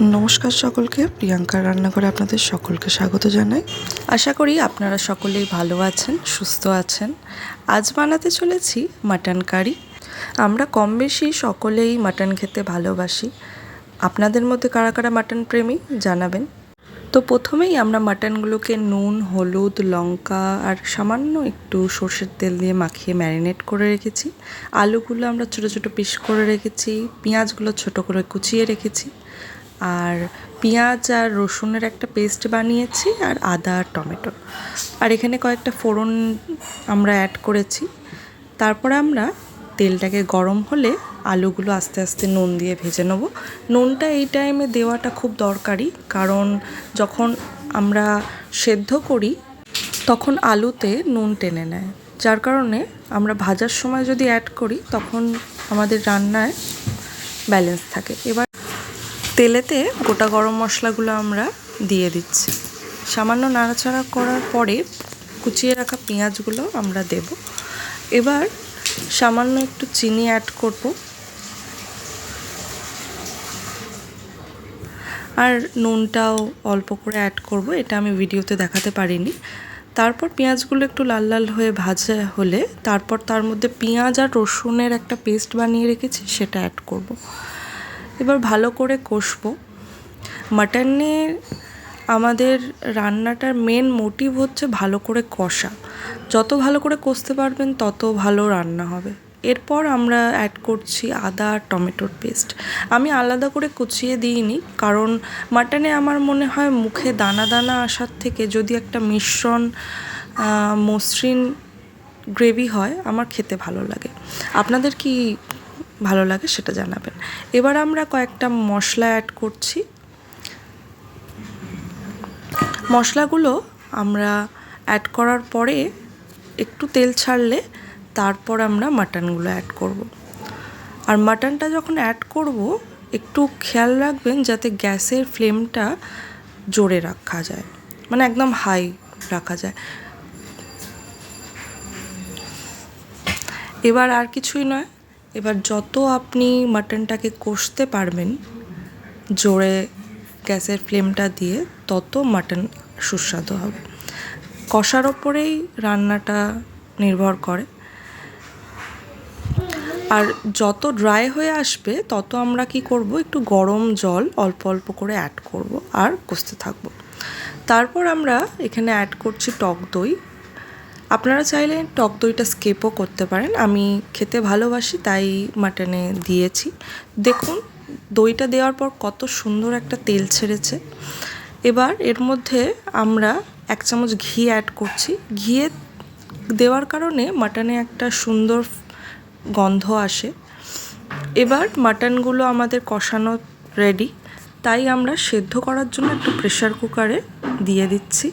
নমস্কার সকলকে। প্রিয়াঙ্কার রান্নাঘরে আপনাদের সকলকে স্বাগত জানাই। আশা করি আপনারা সকলেই ভালো আছেন, সুস্থ আছেন। আজ বানাতে চলেছি মাটন কারি। আমরা কম বেশি সকলেই মাটন খেতে ভালোবাসি। আপনাদের মধ্যে কারা কারা মাটন প্রেমী জানাবেন। তো প্রথমেই আমরা মাটনগুলোকে নুন, হলুদ, লঙ্কা আর সামান্য একটু সর্ষের তেল দিয়ে মাখিয়ে ম্যারিনেট করে রেখেছি। আলুগুলো আমরা ছোটো ছোটো পিস করে রেখেছি, পেঁয়াজগুলো ছোটো করে কুচিয়ে রেখেছি। আর পেঁয়াজ আর রসুনের একটা পেস্ট বানিয়েছি আর আদা আর টমেটো। আর এখানে কয়েকটা ফোড়ন আমরা অ্যাড করেছি। তারপর আমরা তেলটাকে গরম হলে আলুগুলো আস্তে আস্তে নুন দিয়ে ভেজে নেব। নুনটা এই টাইমে দেওয়াটা খুব দরকারি কারণ যখন আমরা সেদ্ধ করি, তখন আলুতে নুন টেনে নেয়। যার কারণে আমরা ভাজার সময় যদি অ্যাড করি, তখন আমাদের রান্নায় ব্যালেন্স থাকে। এবার তেলেতে গোটা গরম মশলাগুলো আমরা দিয়ে দিচ্ছি। সামান্য নাড়াচাড়া করার পরে কুচিয়ে রাখা পেঁয়াজগুলো আমরা দেব। এবার সামান্য একটু চিনি অ্যাড করব। আর নুনটাও অল্প করে অ্যাড করব, এটা আমি ভিডিওতে দেখাতে পারিনি। তারপর পেঁয়াজগুলো একটু লাল লাল হয়ে ভাজা হলে, তারপর তার মধ্যে পেঁয়াজ আর রসুনের একটা পেস্ট বানিয়ে রেখেছি, সেটা অ্যাড করব। এবার ভালো করে কষবো। মাটনে আমাদের রান্নাটার মেন মোটিভ হচ্ছে ভালো করে কষা। যত ভালো করে কষতে পারবেন, তত ভালো রান্না হবে। এরপর আমরা অ্যাড করছি আদা আর টমেটোর পেস্ট আমি আলাদা করে কুচিয়ে দিইনি, কারণ মাটনে আমার মনে হয় মুখে দানা দানা আসার থেকে যদি একটা মিশ্রণ মসৃণ গ্রেভি হয়, আমার খেতে ভালো লাগে। আপনাদের কি ভালো লাগে সেটা জানাবেন। এবার আমরা কয়েকটা মশলা অ্যাড করছি। মশলাগুলো আমরা অ্যাড করার পরে একটু তেল ছাড়লে তারপর আমরা মাটনগুলো অ্যাড করব। আর মাটনটা যখন অ্যাড করব, একটু খেয়াল রাখবেন যাতে গ্যাসের ফ্লেমটা জোরে রাখা যায়। মানে একদম হাই রাখা যায়। এবার আর কিছুই নয়। এবার যত আপনি মাটনটাকে কষতে পারবেন, জোরে গ্যাসের ফ্লেমটা দিয়ে তত মাটন সুস্বাদু হবে। কষার ওপরেই রান্নাটা নির্ভর করে। আর যত ড্রাই হয়ে আসবে, তত আমরা কি করব? একটু গরম জল অল্প অল্প করে অ্যাড করব আর কষতে থাকব। তারপর আমরা এখানে অ্যাড করছি টক দই। আপনারা চাইলে টক দইটা স্কেপও করতে পারেন। আমি খেতে ভালোবাসি, তাই মাটনে দিয়েছি। দেখুন, দইটা দেওয়ার পর কত সুন্দর একটা তেল ছেড়েছে। এবার এর মধ্যে আমরা এক চামচ ঘি অ্যাড করছি। ঘিয়ে দেওয়ার কারণে মাটনে একটা সুন্দর গন্ধ আসে। এবার মাটনগুলো আমাদের কষানো রেডি তাই আমরা সেদ্ধ করার জন্য একটু প্রেশার কুকারে দিয়ে দিচ্ছি।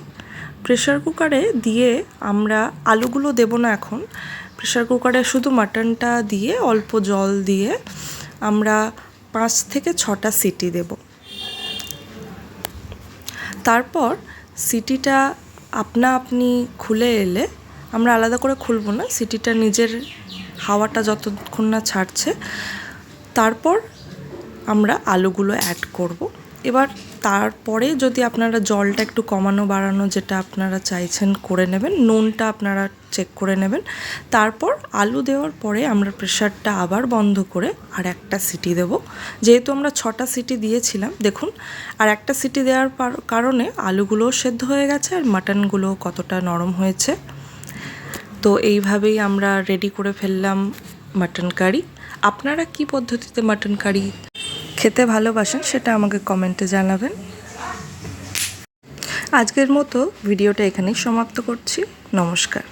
প্রেশার কুকারে দিয়ে আমরা আলুগুলো দেব না এখন। প্রেশার কুকারে শুধু মাটনটা দিয়ে, অল্প জল দিয়ে আমরা পাঁচ থেকে ছটা সিটি দেব। তারপর সিটিটা আপনা আপনি খুলে এলে আমরা আলাদা করে খুলব না, সিটিটা নিজের হাওয়াটা যতক্ষণ না ছাড়ছে, তারপর আমরা আলুগুলো অ্যাড করব। এবার তারপরে যদি আপনারা জলটা একটু কমানো বাড়ানো যেটা আপনারা চাইছেন করে নেবেন, নুনটা আপনারা চেক করে নেবেন। তারপর আলু দেওয়ার পরে আমরা প্রেশারটা আবার বন্ধ করে আর একটা সিটি দেব। যেহেতু আমরা ছটা সিটি দিয়েছিলাম, দেখুন, আর একটা সিটি দেওয়ার কারণে আলুগুলোও সেদ্ধ হয়ে গেছে আর মাটনগুলো কতটা নরম হয়েছে। তো এইভাবেই আমরা রেডি করে ফেললাম মাটন কারি আপনারা কি পদ্ধতিতে মাটন কারি খেতে ভালোবাসেন সেটা আমাকে কমেন্টে জানাবেন। আজকের মতো ভিডিওটা এখানেই সমাপ্ত করছি। নমস্কার।